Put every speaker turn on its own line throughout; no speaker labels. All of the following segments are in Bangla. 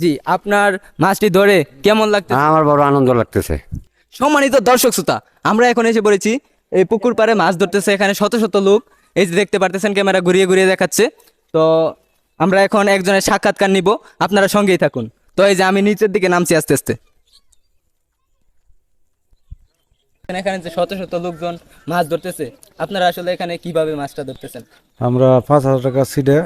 জি আপনার মাছটি ধরে কেমন লাগছে
আমার বড় আনন্দ লাগতেছে।
সম্মানিত দর্শক শ্রোতা আমরা এখন এসে পড়েছি এই পুকুর পাড়ে মাছ ধরতেছে এখানে শত শত লোক। এই যে দেখতে পারতেছেন ক্যামেরা ঘুরিয়ে ঘুরিয়ে দেখাচ্ছে। তো আমরা এখন একজনের সাক্ষাৎকার নিব আপনারা সঙ্গেই থাকুন। তো এই যে আমি নিচের দিকে নামছি আস্তে আস্তে। এখানে যে শত শত লোকজন মাছ ধরতেছে আপনারা আসলে এখানে কীভাবে মাছটা ধরতেছেন?
আমরা পাঁচ হাজার টাকা সিটে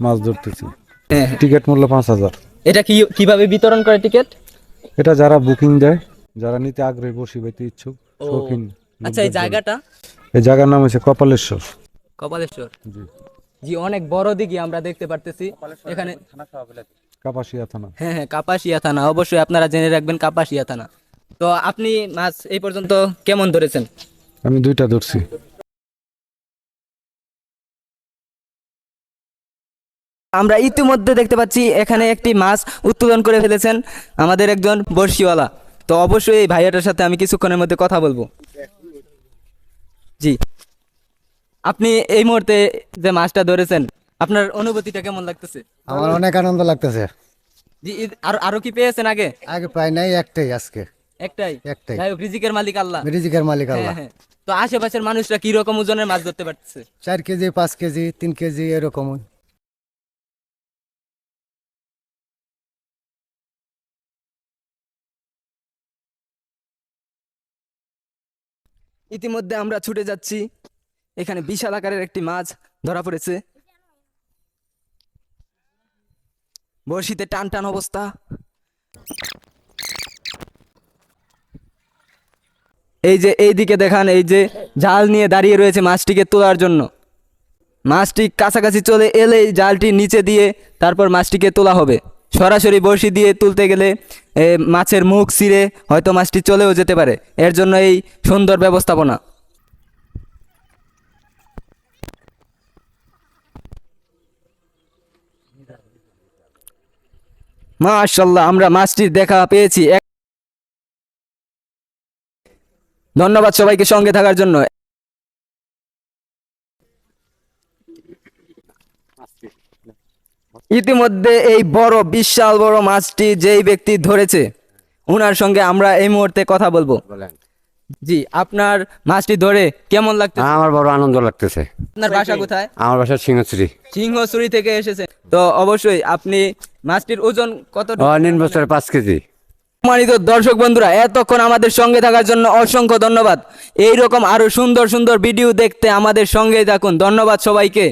মাছ ধরতেছি।
হ্যাঁ।
টিকিট মূল্য পাঁচ হাজার।
এটা কি কীভাবে বিতরণ করে টিকিট?
এটা যারা বুকিং দেয় যারা নিতে আগ্রহী বসি পেতে ইচ্ছুক শৌখিন
আচ্ছা এই জায়গাটা?
এই জায়গার নাম হচ্ছে কপালেশ্বর।
কপালেশ্বর? জি। অনেক বড় দিঘি আমরা দেখতে পারতেছি। এখানে
কাপাসিয়া থানা।
হ্যাঁ হ্যাঁ কাপাসিয়া থানা। অবশ্যই আপনারা জেনে রাখবেন কাপাসিয়া থানা। তো আপনি মাছ এই পর্যন্ত কেমন ধরেছেন?
আমি দুইটা ধরছি।
আমরা ইতিমধ্যে দেখতে পাচ্ছি এখানে একটি মাছ উত্তোলন করে ফেলেছেন আমাদের একজন বর্ষিওয়ালা তো অবশ্যই এই ভাইয়াটার সাথে আমি কিছুক্ষণের মধ্যে কথা বলব। জি। আপনি এই মুহূর্তে যে মাছটা ধরেছেন আপনার অনুভূতিটা কেমন লাগতেছে?
আমার অনেক আনন্দ লাগতেছে।
জি আরও আরও কি পেয়েছেন আগে?
আগে পাই নাই একটাই আজকে।
একটাই?
একটাই।
যাই হোক রিজিকের মালিক আল্লাহ।
রিজিকের মালিক আল্লাহ।
হ্যাঁ, হ্যাঁ। তো আশেপাশের মানুষরা কি রকম ওজনের মাছ ধরতে পারতেছে?
চার কেজি পাঁচ কেজি তিন কেজি এরকম
ইতিমধ্যে আমরা ছুটে যাচ্ছি। এখানে বিশাল আকারের একটি মাছ ধরা পড়েছে। বড়শিতে টান টান অবস্থা। এই যে এই দিকে দেখান, এই যে জাল নিয়ে দাঁড়িয়ে রয়েছে মাছটিকে তোলার জন্য। মাছটি কাছাকাছি চলে এলেই জালটি নিচে দিয়ে তারপর মাছটিকে তোলা হবে। সরাসরি বড়শি দিয়ে তুলতে গেলে মাছের মুখ ছিঁড়ে হয়তো মাছটি চলেও যেতে পারে। এর জন্য এই সুন্দর ব্যবস্থাপনা। মাশাল্লাহ আমরা মাছটির দেখা পেয়েছি। ধন্যবাদ সবাইকে সঙ্গে থাকার জন্য। ইতিমধ্যে এই বড় বিশাল বড় মাছটি যেই ব্যক্তি ধরেছে ওনার সঙ্গে আমরা এই মুহূর্তে কথা বলব।
বলেন।
জি আপনার মাছটি ধরে কেমন লাগছে
আমার বড় আনন্দ লাগতেছে।
আপনার বাসা কোথায়?
আমার বাসা সিংহশ্রী।
সিংহসুরি থেকে এসেছে। তো অবশ্যই আপনি মাছটির ওজন কত
নিন বছরে পাঁচ কেজি।
সম্মানিত দর্শক বন্ধুরা এতক্ষণ আমাদের সঙ্গে থাকার জন্য অসংখ্য ধন্যবাদ। এই রকম আরও সুন্দর সুন্দর ভিডিও দেখতে আমাদের সঙ্গেই থাকুন। ধন্যবাদ সবাইকে।